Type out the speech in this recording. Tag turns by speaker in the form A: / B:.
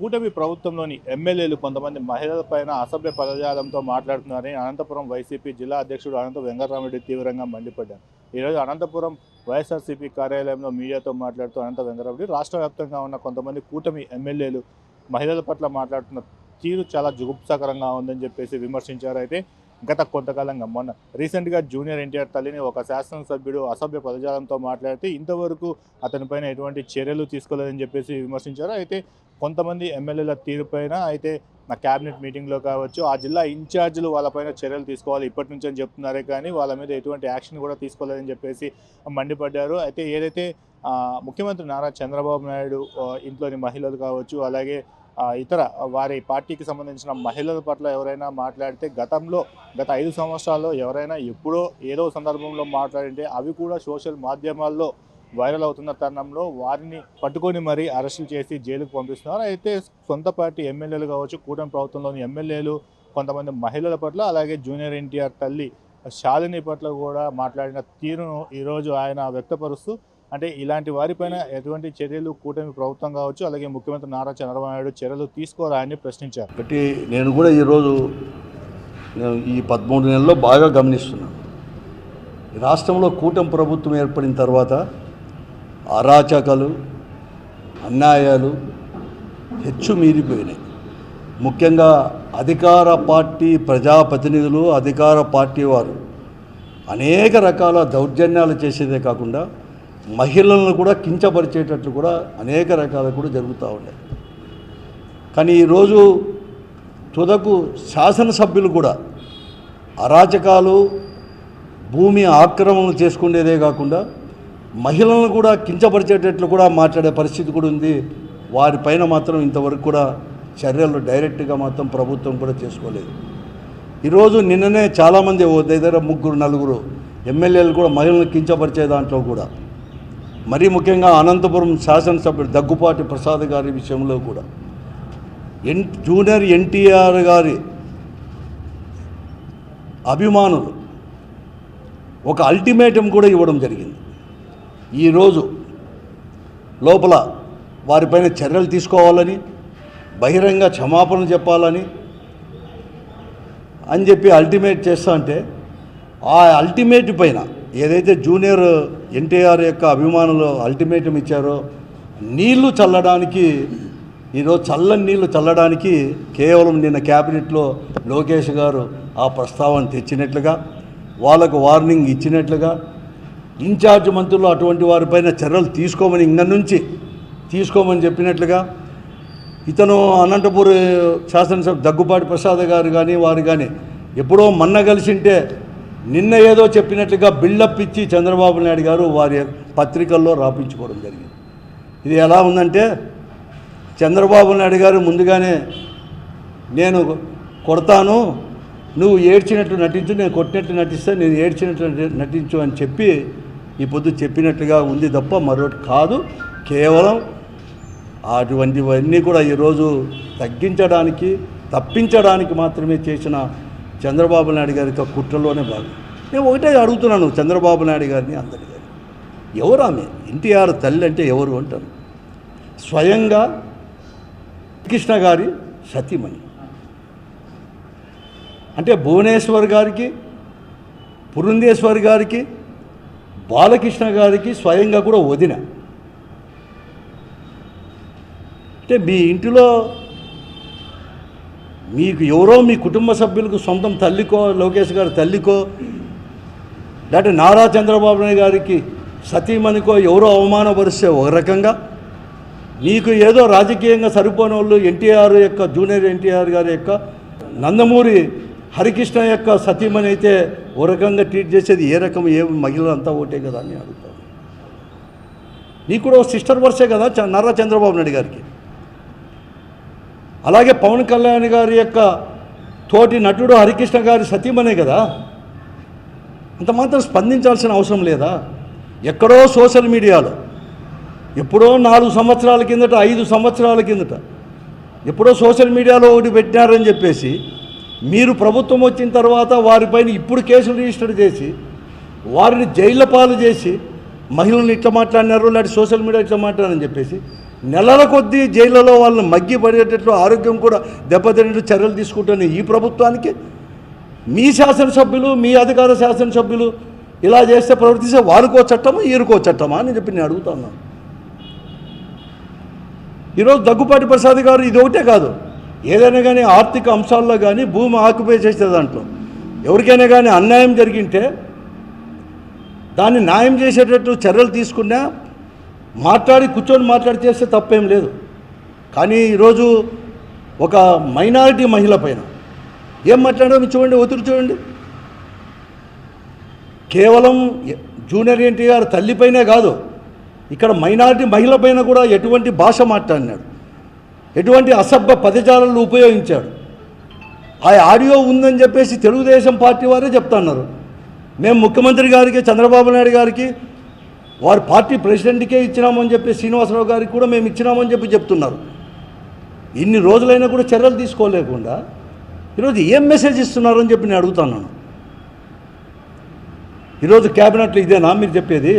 A: కూటమి ప్రభుత్వంలోని ఎమ్మెల్యేలు కొంతమంది మహిళలపైన అసభ్య పదజాలంతో మాట్లాడుతున్నారని అనంతపురం వైసీపీ జిల్లా అధ్యక్షుడు అనంత వెంకటరామరెడ్డి తీవ్రంగా మండిపడ్డారు. ఈరోజు అనంతపురం వైఎస్ఆర్సీపీ కార్యాలయంలో మీడియాతో మాట్లాడుతూ అనంత వెంకటరామరెడ్డి రాష్ట్ర వ్యాప్తంగా ఉన్న కొంతమంది కూటమి ఎమ్మెల్యేలు మహిళల పట్ల మాట్లాడుతున్న తీరు చాలా జుగుప్సాకరంగా ఉందని చెప్పేసి విమర్శించారు. అయితే గత కొంతకాలంగా మొన్న రీసెంట్గా జూనియర్ ఎన్టీఆర్ తల్లిని ఒక శాసనసభ్యుడు అసభ్య పదజాలంతో మాట్లాడితే ఇంతవరకు అతనిపైన ఎటువంటి చర్యలు తీసుకోలేదని చెప్పేసి విమర్శించారు. అయితే కొంతమంది ఎమ్మెల్యేల తీరుపైన అయితే నా క్యాబినెట్ మీటింగ్లో కావచ్చు ఆ జిల్లా ఇన్ఛార్జీలు వాళ్ళపైన చర్యలు తీసుకోవాలి ఇప్పటి నుంచి అని చెప్తున్నారే కానీ వాళ్ళ మీద ఎటువంటి యాక్షన్ కూడా తీసుకోలేదని చెప్పేసి మండిపడ్డారు. అయితే ఏదైతే ముఖ్యమంత్రి నారా చంద్రబాబు నాయుడు ఇంట్లోని మహిళలు కావచ్చు అలాగే ఇతర వారి పార్టీకి సంబంధించిన మహిళల పట్ల ఎవరైనా మాట్లాడితే గతంలో గత ఐదు సంవత్సరాల్లో ఎవరైనా ఎప్పుడో ఏదో సందర్భంలో మాట్లాడింటే అవి కూడా సోషల్ మాధ్యమాల్లో వైరల్ అవుతున్న తరుణంలో వారిని పట్టుకొని మరీ అరెస్టులు చేసి జైలుకు పంపిస్తున్నారు. అయితే సొంత పార్టీ ఎమ్మెల్యేలు కావచ్చు కూటమి ప్రభుత్వంలోని ఎమ్మెల్యేలు కొంతమంది మహిళల పట్ల అలాగే జూనియర్ ఎన్టీఆర్ తల్లి శాలిని పట్ల కూడా మాట్లాడిన తీరును ఈరోజు ఆయన వ్యక్తపరుస్తూ అంటే ఇలాంటి వారిపైన ఎటువంటి చర్యలు కూటమి ప్రభుత్వం కావచ్చు అలాగే ముఖ్యమంత్రి నారా చంద్రబాబు నాయుడు చర్యలు తీసుకోరా అని ప్రశ్నించారు.
B: ఒకటి నేను కూడా ఈరోజు నేను ఈ పదమూడు నెలల్లో బాగా గమనిస్తున్నాను రాష్ట్రంలో కూటమి ప్రభుత్వం ఏర్పడిన తర్వాత అరాచకాలు అన్యాయాలు హెచ్చు మీరిపోయినాయి. ముఖ్యంగా అధికార పార్టీ ప్రజాప్రతినిధులు అధికార పార్టీ వారు అనేక రకాల దౌర్జన్యాలు చేసేదే కాకుండా మహిళలను కూడా కించపరిచేటట్లు కూడా అనేక రకాలు కూడా జరుగుతూ ఉన్నాయి. కానీ ఈరోజు తుదకు శాసనసభ్యులు కూడా అరాచకాలు భూమి ఆక్రమణ చేసుకునేదే కాకుండా మహిళలను కూడా కించపరిచేటట్లు కూడా మాట్లాడే పరిస్థితి కూడా ఉంది. వారిపైన మాత్రం ఇంతవరకు కూడా చర్యలు డైరెక్ట్గా మాత్రం ప్రభుత్వం కూడా చేసుకోలేదు. ఈరోజు నిన్ననే చాలామంది దగ్గర ముగ్గురు నలుగురు ఎమ్మెల్యేలు కూడా మహిళలను కించపరిచే దాంట్లో కూడా మరీ ముఖ్యంగా అనంతపురం శాసనసభ్యుడు దగ్గుపాటి ప్రసాద్ గారి విషయంలో కూడా. ఎన్ జూనియర్ ఎన్టీఆర్ గారి అభిమానులు ఒక అల్టిమేటం కూడా ఇవ్వడం జరిగింది. ఈరోజు లోపల వారిపైన చర్యలు తీసుకోవాలని బహిరంగ క్షమాపణ చెప్పాలని అని చెప్పి అల్టిమేట్ చేస్తా అంటే ఆ అల్టిమేట్ పైన ఏదైతే జూనియర్ ఎన్టీఆర్ యొక్క అభిమానులు అల్టిమేటం ఇచ్చారో నీళ్ళు చల్లడానికి ఈరోజు చల్లని నీళ్ళు చల్లడానికి కేవలం నిన్న క్యాబినెట్లో లోకేష్ గారు ఆ ప్రస్తావన తెచ్చినట్లుగా వాళ్ళకు వార్నింగ్ ఇచ్చినట్లుగా ఇన్ఛార్జ్ మంత్రులు అటువంటి వారిపైన చర్యలు తీసుకోమని ఇంక నుంచి తీసుకోమని చెప్పినట్లుగా ఇతను అనంతపూర్ శాసనసభ దగ్గుపాటి ప్రసాద్ గారు కానీ వారు కానీ ఎప్పుడో మన్న కలిసింటే నిన్న ఏదో చెప్పినట్లుగా బిల్డప్ ఇచ్చి చంద్రబాబు నాయుడు గారు వారి పత్రికల్లో రాపించుకోవడం జరిగింది. ఇది ఎలా ఉందంటే చంద్రబాబు నాయుడు గారు ముందుగానే నేను కొడతాను నువ్వు ఏడ్చినట్లు నటించు నేను కొట్టినట్టు నటిస్తే నేను ఏడ్చినట్లు నటించు అని చెప్పి ఈ పొద్దు చెప్పినట్టుగా ఉంది తప్ప మరొకటి కాదు. కేవలం అటువంటివన్నీ కూడా ఈరోజు తగ్గించడానికి తప్పించడానికి మాత్రమే చేసిన చంద్రబాబు నాయుడు గారి యొక్క కుట్రలోనే భాగం. నేను ఒకటే అడుగుతున్నాను చంద్రబాబు నాయుడు గారిని అందరి గారిని. ఎవరు ఆమె? ఎన్టీఆర్ తల్లి అంటే ఎవరు అంటారు? స్వయంగా కృష్ణ గారి సతీమణి. అంటే భువనేశ్వర్ గారికి పురుందేశ్వర్ గారికి బాలకృష్ణ గారికి స్వయంగా కూడా వదిన. అంటే మీ ఇంటిలో మీకు ఎవరో మీ కుటుంబ సభ్యులకు సొంతం తల్లికో లోకేష్ గారి తల్లికో లేకపోతే నారా చంద్రబాబు నాయుడు గారికి సతీమణికో ఎవరో అవమానపరిస్తే ఒక రకంగా మీకు ఏదో రాజకీయంగా సరిపోని వాళ్ళు ఎన్టీఆర్ యొక్క జూనియర్ ఎన్టీఆర్ గారి యొక్క నందమూరి హరికృష్ణ యొక్క సతీమణి అయితే ఓ రకంగా ట్రీట్ చేసేది ఏ రకం ఏ మహిళలు అంతా ఒకటే కదా అని అడుగుతాను నీకు కూడా సిస్టర్ వర్సే కదా చ- నారా చంద్రబాబు నాయుడు గారికి? అలాగే పవన్ కళ్యాణ్ గారి యొక్క తోటి నటుడు హరికృష్ణ గారి సతీమనే కదా. అంత మాత్రం స్పందించాల్సిన అవసరం లేదా? ఎక్కడో సోషల్ మీడియాలో ఎప్పుడో నాలుగు సంవత్సరాల కిందట ఐదు సంవత్సరాల కిందట ఎప్పుడో సోషల్ మీడియాలో ఒకటి పెట్టినారని చెప్పేసి మీరు ప్రభుత్వం వచ్చిన తర్వాత వారిపైన ఇప్పుడు కేసులు రిజిస్టర్ చేసి వారిని జైళ్ళ పాలు చేసి మహిళలను ఇట్లా మాట్లాడినారు లేకపోతే సోషల్ మీడియా ఇట్లా మాట్లాడారని చెప్పేసి నెలల కొద్దీ జైళ్ళలో వాళ్ళని మగ్గి పడేటట్లు ఆరోగ్యం కూడా దెబ్బతినేట్టు చర్యలు తీసుకుంటున్న ఈ ప్రభుత్వానికి మీ శాసనసభ్యులు మీ అధికార శాసనసభ్యులు ఇలా చేస్తే ప్రవర్తిస్తే వాడుకో చట్టమా ఈరుకో చట్టమా అని చెప్పి నేను అడుగుతున్నాను ఈరోజు దగ్గుపాటి ప్రసాద్ గారు ఇది ఒకటే కాదు. ఏదైనా కానీ ఆర్థిక అంశాల్లో కానీ భూమి ఆక్యుపై చేసే దాంట్లో ఎవరికైనా కానీ అన్యాయం జరిగింటే దాన్ని న్యాయం చేసేటట్టు చర్యలు తీసుకున్నా మాట్లాడి కూర్చొని మాట్లాడి చేస్తే తప్పేం లేదు. కానీ ఈరోజు ఒక మైనారిటీ మహిళ పైన ఏం మాట్లాడడం చూడండి ఒత్తిడి చూడండి. కేవలం జూనియర్ ఎన్టీఆర్ తల్లిపైనే కాదు ఇక్కడ మైనారిటీ మహిళ పైన కూడా ఎటువంటి భాష మాట్లాడినాడు. ఎటువంటి అసభ్య పదజాలను ఉపయోగించాడు. ఆ ఆడియో ఉందని చెప్పేసి తెలుగుదేశం పార్టీ వారే చెప్తున్నారు మేము ముఖ్యమంత్రి గారికి చంద్రబాబు నాయుడు గారికి వారి పార్టీ ప్రెసిడెంట్కే ఇచ్చినామని చెప్పి శ్రీనివాసరావు గారికి కూడా మేము ఇచ్చినామని చెప్పి చెప్తున్నారు. ఇన్ని రోజులైనా కూడా చర్యలు తీసుకోలేకుండా ఈరోజు ఏం మెసేజ్ ఇస్తున్నారు అని చెప్పి నేను అడుగుతున్నాను ఈరోజు క్యాబినెట్లో ఇదేనా మీరు చెప్పేది?